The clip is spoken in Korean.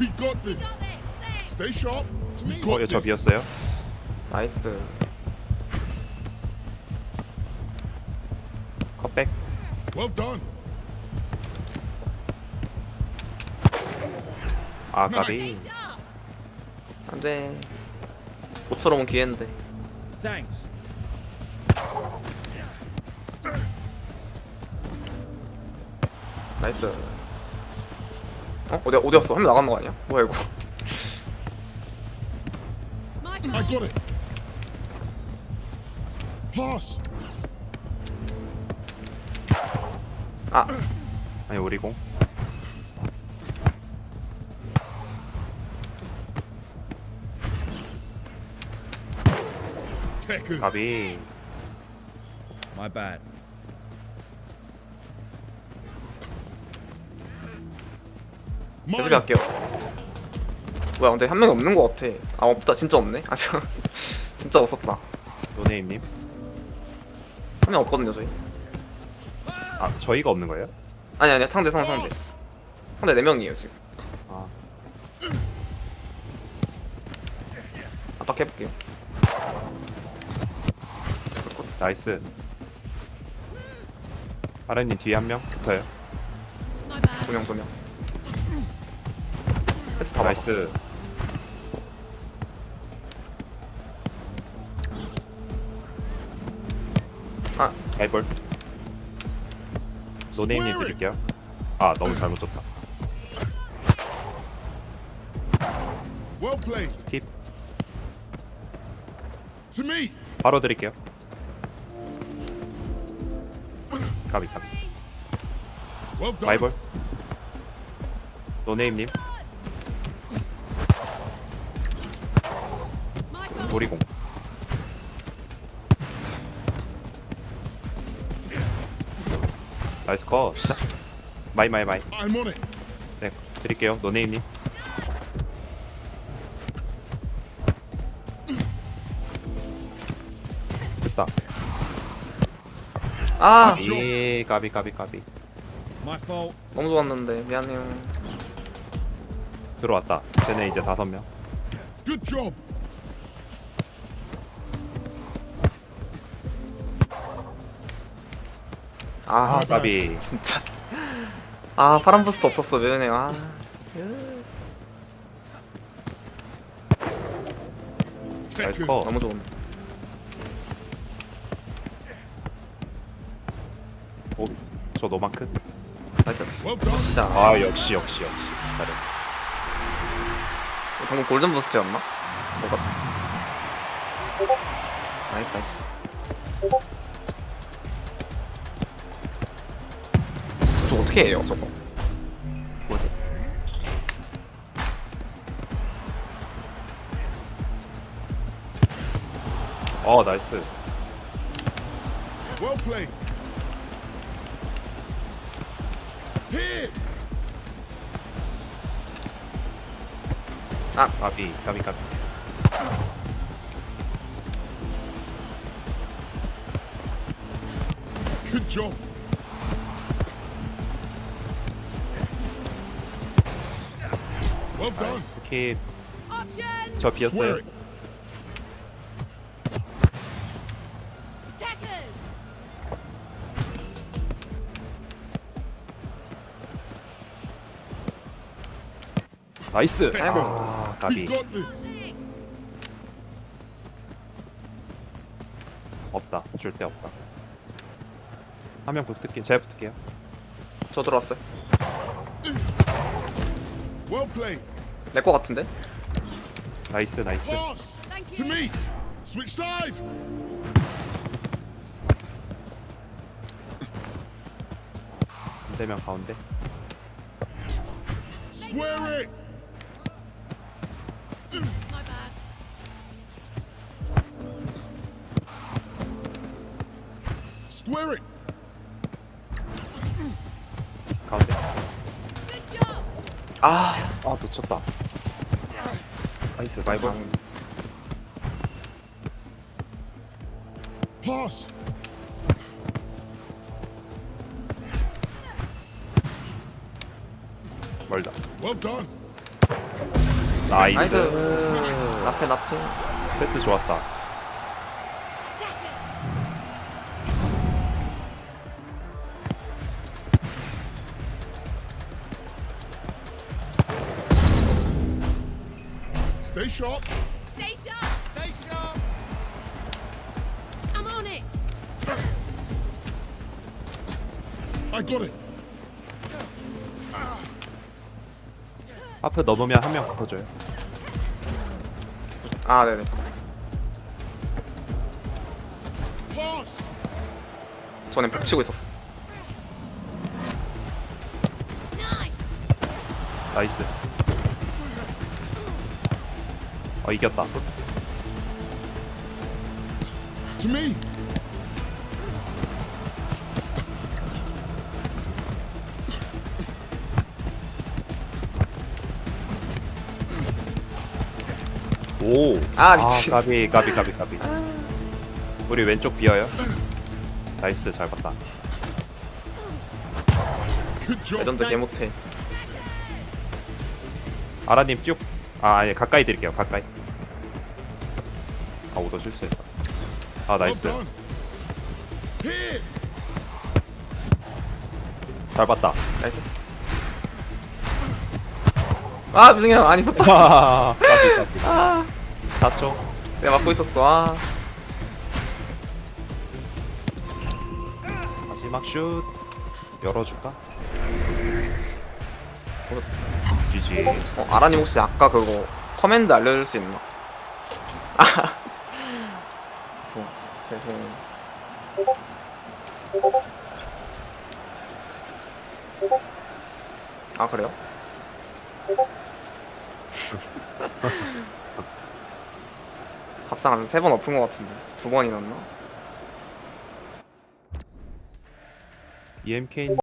We got this. Stay sharp. We 어, got 예, 저 this. 비었어요. 나이스. 컷백. Well done. 아, 까비. 안돼. 모처럼 은 기회인데. Thanks. 나이스. 어? 어디 어디였어? 한 명 나간 거 아니야? 뭐야 이거? I got it. Pass. 아 아니, 우리 공. Techers. 까비. My bad. 계속 할게요. 뭐야 근데 한 명이 없는 거 같아. 아 없다 진짜 없네. 아 저, 진짜 없었다. 노네임님. 한 명 없거든요 저희. 아, 저희가 없는 거예요? 아니 아니 상대 상대 상대. 상대 네 명이에요 지금. 아, 압박해볼게요. 나이스. 아라님 뒤에 한 명 붙어요. 두명두 명. 패스 다 막아. 나이스. 아 라이벌. 노네임님 드릴게요. 아, 너무 잘못 줬다. Well played. 팁. To me. 바로 드릴게요. Well done. 라이벌. 노네임님. 우리 공. 나이스 컷. 마이 마이 마이. I'm on it. 네, 드릴게요. 노네임님. 됐다. 아 예, 까비 까비 까비. My fault. 너무 좋았는데 미안해요. 들어왔다. 쟤네 이제 다섯 명. Good job. 아 까비. 진짜. 아 파란 부스트 없었어 미안해요. 아. 나이스 Techers. 컷. 너무 좋은데. 오, 저 노마크. 나이스. Done. 진짜. 아 역시 역시 역시. 잘해. 방금 골든 부스트였나? 뭐가? 나이스 나이스. 어떻게 해요 저거? 뭐지? 어 나이스. Well played. Here. 까비 까비 까비. Good job. Option! 저 비었어요. 나이스. 아이고. 아 this. 없다. 줄 데 없다. 한 명 붙을게. 제가 붙을게요. 저 들어왔어요. Well played. 내 거 같은데? 나이스 나이스. Pass. Thank To you. me. Switch side. 반대면 가운데. Square it. My bad. Square it. 가운데. Good job! 아. 아 놓쳤다. 나이스 마이볼. 방- Pass. 멀다. Well done. 나이스. 나이스. 나페 나페. 패스 좋았다. Tap Stay sharp. Stay sharp. Stay sharp. I'm on it. I got it. 하프 넘으면 한 명 붙어줘요. 아 네네. Pass. 전에 벽 치고 있었어. Nice. 나이스. 어 이겼다. To me. 오. 아, 미친. 가비 가비 가비 가비. 우리 왼쪽 비어요. 나이스 잘 봤다. Job. 레전드 개 못해. 아라님 쭉. 아 아니 가까이 드릴게요 가까이. 아 오더 실수했다. 아 나이스. 잘 봤다. 나이스. 아 무중이야 아니 못 봤어. 아, 까비 까비. 아 4초. 내가 막고 있었어. 아 마지막 슛. 열어줄까? GG. 어, 아라님 혹시 아까 그거 커맨드 알려줄 수 있나? 아 죄송 죄송. 아 그래요? 합상 한 세 번 엎은 것 같은데 두 번이 났나? EMK